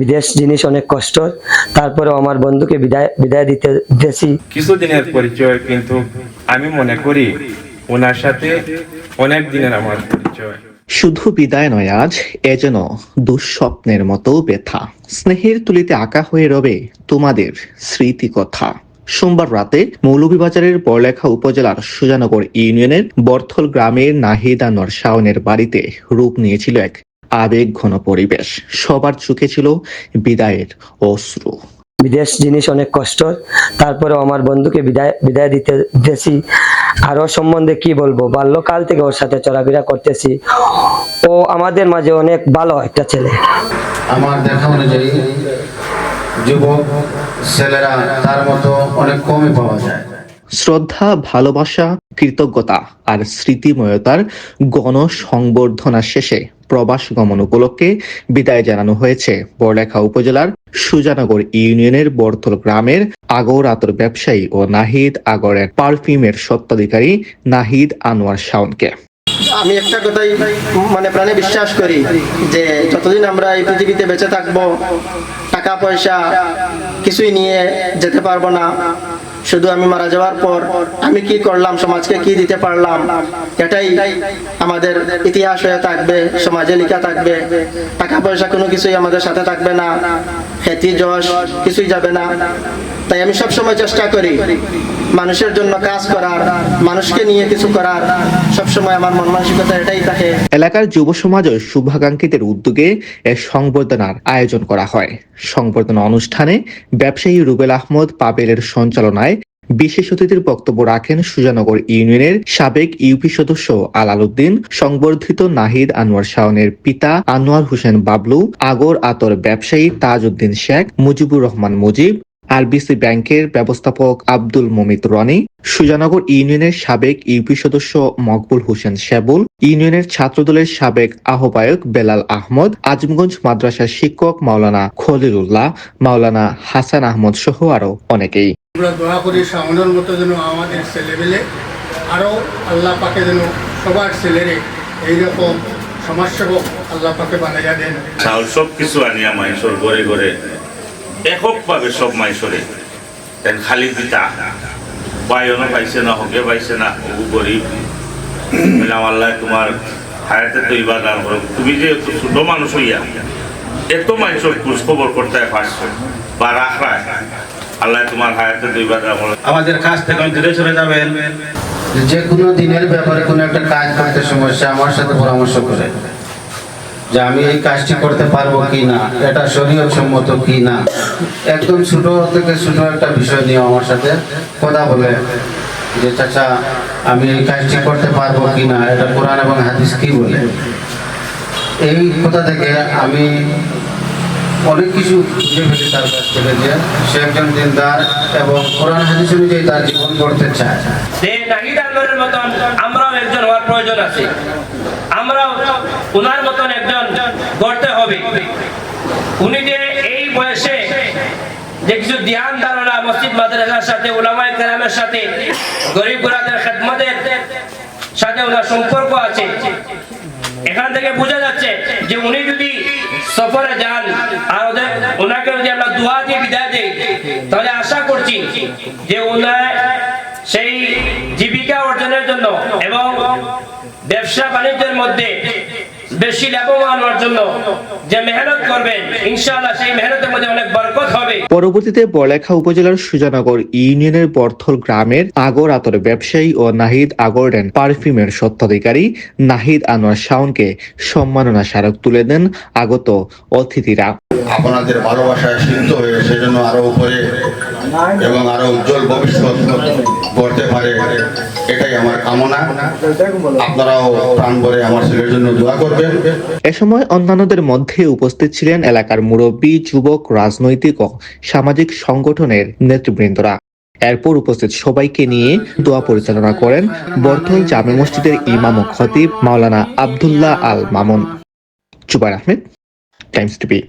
বিদেশ জিনিস অনেক কষ্ট। তারপরে আমার বন্ধুকে বিদায় বিদায় দিতে দিতেছি। কিছুদিনের পরিচয় কিন্তু আমি মনে করি ওনার সাথে অনেক দিনের আমার পরিচয়। শুধু বিদায় নয় আজ এ যেন দুঃস্বপ্নের মতো ব্যথা। স্নেহের তুলিতে আঁকা হয়ে রবে তোমাদের স্মৃতি কথা সোমবার রাতে মৌলভীবাজারের বড়লেখা উপজেলার সুজানগর ইউনিয়নের বর্থল গ্রামের নাহিদা আনোয়ার শাওনের বাড়িতে রূপ নিয়েছিল এক আবেগ ঘন পরিবেশ সবার চোখে ছিল বিদায়ের অশ্রু। বিদেশ জিনিস অনেক কষ্ট তারপরে আমার বন্ধুকে বিদায় বিদায় দিতে দিতেছি। আরও সম্বন্ধে কি বলব? বাল্যকাল থেকে ওর সাথে চলাফেরা করতেছি। ও আমাদের মাঝে অনেক ভালো একটা ছেলে। আমার দেখা অনুযায়ী যুবক ছেলেরা তার মতো অনেক কমই পাওয়া যায়। শ্রদ্ধা, ভালোবাসা, কৃতজ্ঞতা আর স্মৃতিময়তার গণ সংবর্ধনা শেষে প্রবাস গমন উপলক্ষে বিদায় জানানো হয়েছে বড়লেখা উপজেলার সুজানগর ইউনিয়নের বর্তল গ্রামের আগর আতর ব্যবসায়ী ও নাহিদ আগরের পারফিউমের সত্ত্বাধিকারী নাহিদ আনোয়ার শাওনকে। আমি একটা কথাই মানে প্রাণে বিশ্বাস করি যে যতদিন আমরা এই পৃথিবীতে বেঁচে থাকব টাকা পয়সা কিছুই নিয়ে যেতে পারব না। শুধু আমি মারা যাওয়ার পর আমি কি করলাম, সমাজকে কি দিতে পারলাম, এটাই আমাদের ইতিহাস হয়ে থাকবে, সমাজে লেখা থাকবে। টাকা পয়সা কোনো কিছুই আমাদের সাথে থাকবে না। খ্যাতি, যশ, কিছুই যাবে না। তাই আমি সব সময় চেষ্টা করি মানুষের জন্য কাজ করার, মানুষকে নিয়ে কিছু করার। সবসময় আমার মন মানসিকতা এটাই থাকে। এলাকার যুব সমাজ শুভাকাঙ্ক্ষিতের উদ্যোগে এক সংবর্ধনার আয়োজন করা হয়। সংবর্ধনা অনুষ্ঠানে ব্যবসায়ী রুবেল আহমদ পাবেলের সঞ্চালনায় বিশেষ অতিথির বক্তব্য রাখেন সুজানগর ইউনিয়নের সাবেক ইউপি সদস্য আলাল উদ্দিন সংবর্ধিত নাহিদ আনোয়ার শাওনের পিতা আনোয়ার হোসেন বাবলু, আগর আতর ব্যবসায়ী তাজ উদ্দিন শেখ, মুজিবুর রহমান মুজিব, আরবিসি ব্যাংকের ব্যবস্থাপক আব্দুল মমিত রনি, সুজানগর ইউনিয়নের সাবেক ইউপি সদস্য মকবুল হোসেন শেবুল ইউনিয়নের ছাত্রদলের সাবেক আহ্বায়ক বেলাল আহমদ, আজমগঞ্জ মাদ্রাসার শিক্ষক মাওলানা খলিলুল্লাহ, মাওলানা হাসান আহমদ সহ আরও অনেকেই। আমরা দোয়া করি সামনের মতো যেন আমাদের ছেলেমেলে আরও আল্লাহ পাকে যেন সবার ছেলেরে এইরকম সমাজসেবক আল্লাহ পাকে বানাইয়া দেন। চাউল সব কিছু আনিয়া মাইসর ঘরে ঘরে একক পাবে সব মাইসরে। তেন খালি দিতা পায়নও পাইছে না, হকে পাইছে না ও গরিব। বললাম আল্লাহ, তোমার হায়াতে তো ইবাদার করো। তুমি যে ছোট মানুষ হইয়া, এত মানুষের খোঁজ খবর করতে পারছ, বা রাখরায়। আল্লাহ তোমার হায়াতে আমাদের কাছ থেকে দূরে সরে যাবেন। যে কোনো দিনের ব্যাপারে কোনো একটা কাজ করতে সমস্যা আমার সাথে পরামর্শ করে। যে আমি এই কাজটি করতে পারব কি না এটা শরীয়ত সম্মত কি না। একদম ছোট থেকে ছোট একটা বিষয় নিয়ে আমার সাথে কথা বলে যে চাচা আমি এই কাজটি করতে পারব কি না? এটা কোরআন এবং হাদিস কি বলে? এই কথা থেকে আমি অনেক কিছু ফেলি তার সে একজন দিনদার এবং কোরআন হাদিস অনুযায়ী তার জীবন গড়তে চায়। আমরাও একজন হওয়ার প্রয়োজন আছে। মতন একজন গড়তে হবে। উনি যে এই বয়সে যে কিছু ধ্যান ধারণা সাথে সাথে, গরিব সাথে ওনার সম্পর্ক আছে। এখান থেকে বোঝা যাচ্ছে যে উনি যদি সফরে যান। আর ওদের, ওনাকে যদি আমরা দোয়া দিয়ে বিদায় দিই, তাহলে আশা করছি যে ওনার সেই জীবিকা অর্জনের জন্য এবং ব্যবসা বাণিজ্যের মধ্যে বেশি লাভবান হওয়ার জন্য যে মেহনত করবেন, ইনশাআল্লাহ সেই মেহনতের মধ্যে অনেক হবে পরবর্তীতে বড়লেখা উপজেলার সুজানগর ইউনিয়নের বর্থল গ্রামের আগর আতর ব্যবসায়ী ও নাহিদ আগরডেন পারফিউমের সত্ত্বাধিকারী নাহিদ আনোয়ার শাওনকে সম্মাননা স্মারক তুলে দেন আগত অতিথিরা। আপনাদের ভালোবাসায় সিদ্ধ হয়ে সেজন্য আরও উপরে এবং আরও উজ্জ্বল ভবিষ্যৎ করতে পারে, এটাই আমার কামনা। আপনারাও প্রাণ ভরে আমার ছেলের জন্য দোয়া করবেন। এ সময় অন্যান্যদের মধ্যে উপস্থিত ছিলেন এলাকার মুরব্বী, যুবক, রাজনৈতিক ও সামাজিক সংগঠনের নেতৃবৃন্দরা। এরপর উপস্থিত সবাইকে নিয়ে দোয়া পরিচালনা করেন বর্ধল জামে মসজিদের ইমাম ও খতিব মাওলানা Abdullah Al Mamun. Zubair Ahmed, Times TV.